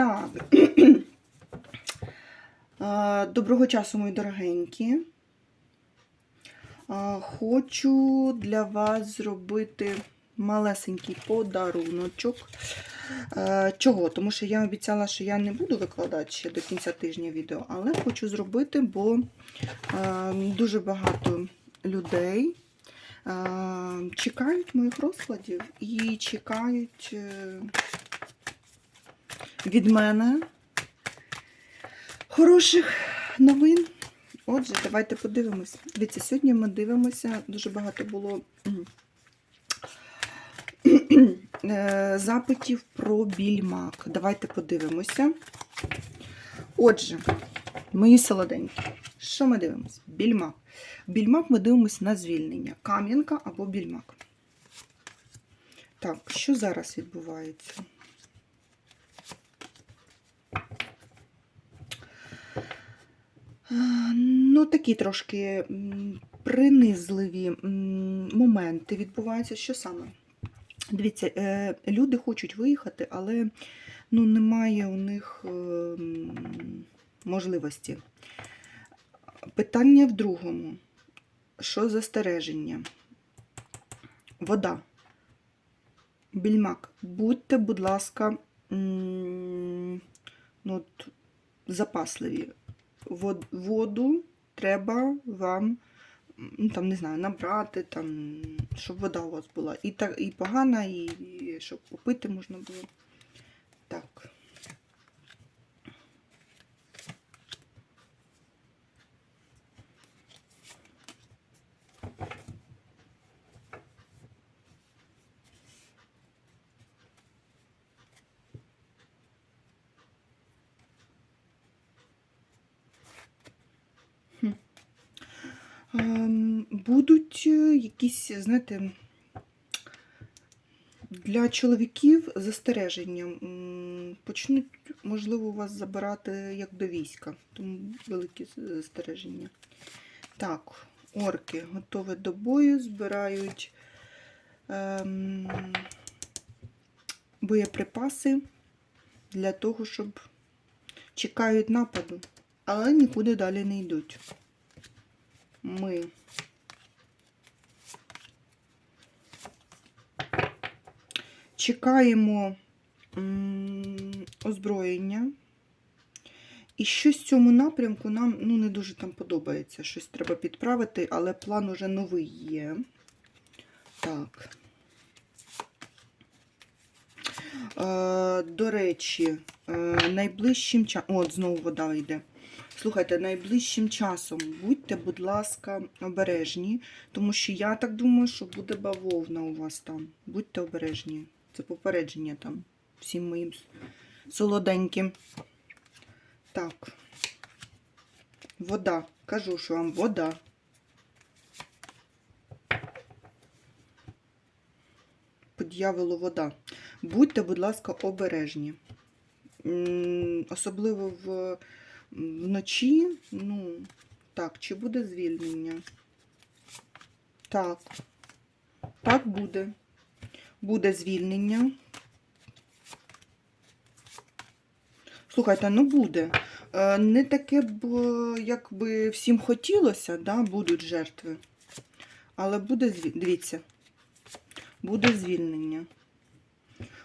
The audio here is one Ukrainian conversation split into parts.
Так. Доброго часу, мої дорогенькі. Хочу для вас зробити малесенький подаруночок. Чого? Тому що я обіцяла, що я не буду викладати ще до кінця тижня відео, але хочу зробити, бо дуже багато людей чекають моїх розкладів і чекають е, від мене хороших новин. Отже, давайте подивимось. Дивіться, сьогодні ми дивимося, дуже багато було е, запитів про більмак. Давайте подивимося. Отже, мої солоденькі, що ми дивимося? Більмак. Більмак ми дивимося на звільнення. Кам'янка або більмак. Так, що зараз відбувається? Ну, такі трошки принизливі моменти відбуваються. Що саме? Дивіться, е, люди хочуть виїхати, але ну, немає у них е, можливості. Питання в другому. Що застереження? Вода. Більмак. Будьте, будь ласка, ну, от, запасливі. Вод- Воду треба вам, ну, там, не знаю, набрати, там, щоб вода у вас була. І, так, і погана, і щоб попити можна було. Так. Ем, Будуть е, якісь, знаєте, для чоловіків застереження. Почнуть, можливо, вас забирати як до війська, тому великі застереження. Так, орки готові до бою, збирають ем, боєприпаси для того, щоб чекають нападу, але нікуди далі не йдуть ми чекаємо озброєння. І щось в цьому напрямку нам ну, не дуже там подобається. Щось треба підправити, але план уже новий є. Так. Е, до речі, е, найближчим часом. От, знову вода йде. Слухайте, найближчим часом будьте, будь ласка, обережні, тому що я так думаю, що буде бавовна у вас там. Будьте обережні. Це попередження там всім моїм солоденьким. Так. Вода. Кажу, що вам вода. По вода. Будьте, будь ласка, обережні. Особливо в вночі, ну, так, чи буде звільнення? Так. Так буде. Буде звільнення. Слухайте, ну буде. Е, Не таке б, як би всім хотілося, да, будуть жертви. Але буде звільнення. Дивіться, буде звільнення.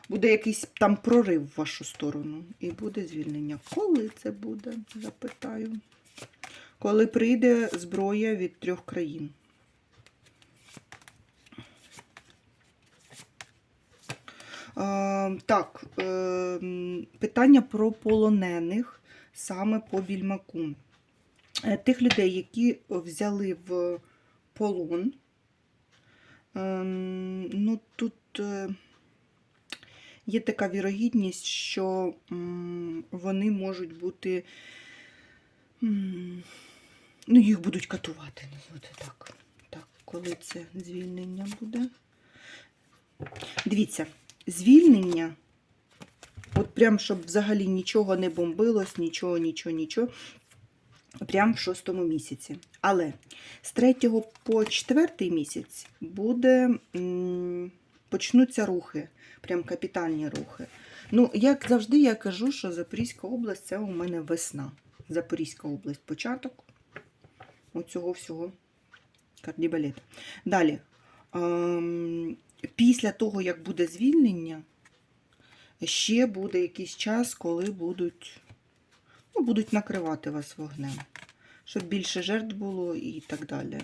Буде якийсь там прорив в вашу сторону. І буде звільнення. Коли це буде? Запитаю. Коли прийде зброя від трьох країн. Е, так, е, питання про полонених саме по більмаку. Е, Тих людей, які взяли в полон. Ем, ну, тут. е, Є така вірогідність, що вони можуть бути. Ну, їх будуть катувати, так. Так, коли це звільнення буде. Дивіться, звільнення, от прям, щоб взагалі нічого не бомбилось, нічого, нічого, нічого. Прям в шостому місяці. Але з третього по четвертий місяць буде, почнуться рухи прям капітальні рухи. Ну, як завжди, я кажу, що Запорізька область це у мене весна. Запорізька область початок оцього всього кардібалету. Далі. Ем, після того, як буде звільнення, ще буде якийсь час, коли будуть, ну, будуть накривати вас вогнем, щоб більше жертв було і так далі.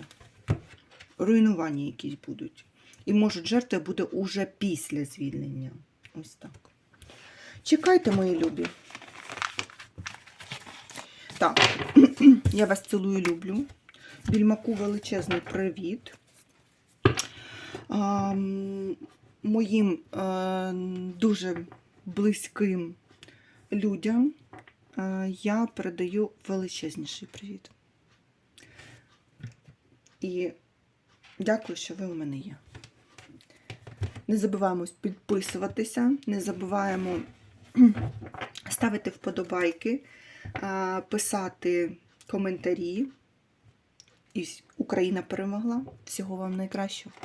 Руйнування якісь будуть. І можуть жертви буде уже після звільнення. Ось так. Чекайте, мої любі. Так, я вас цілую, люблю. Більмаку величезний привіт. А, моїм е, дуже близьким людям е, я передаю величезніший привіт. І дякую, що ви у мене є. Не забуваємо підписуватися, не забуваємо ставити вподобайки, писати коментарі. І Україна перемогла. Всього вам найкращого.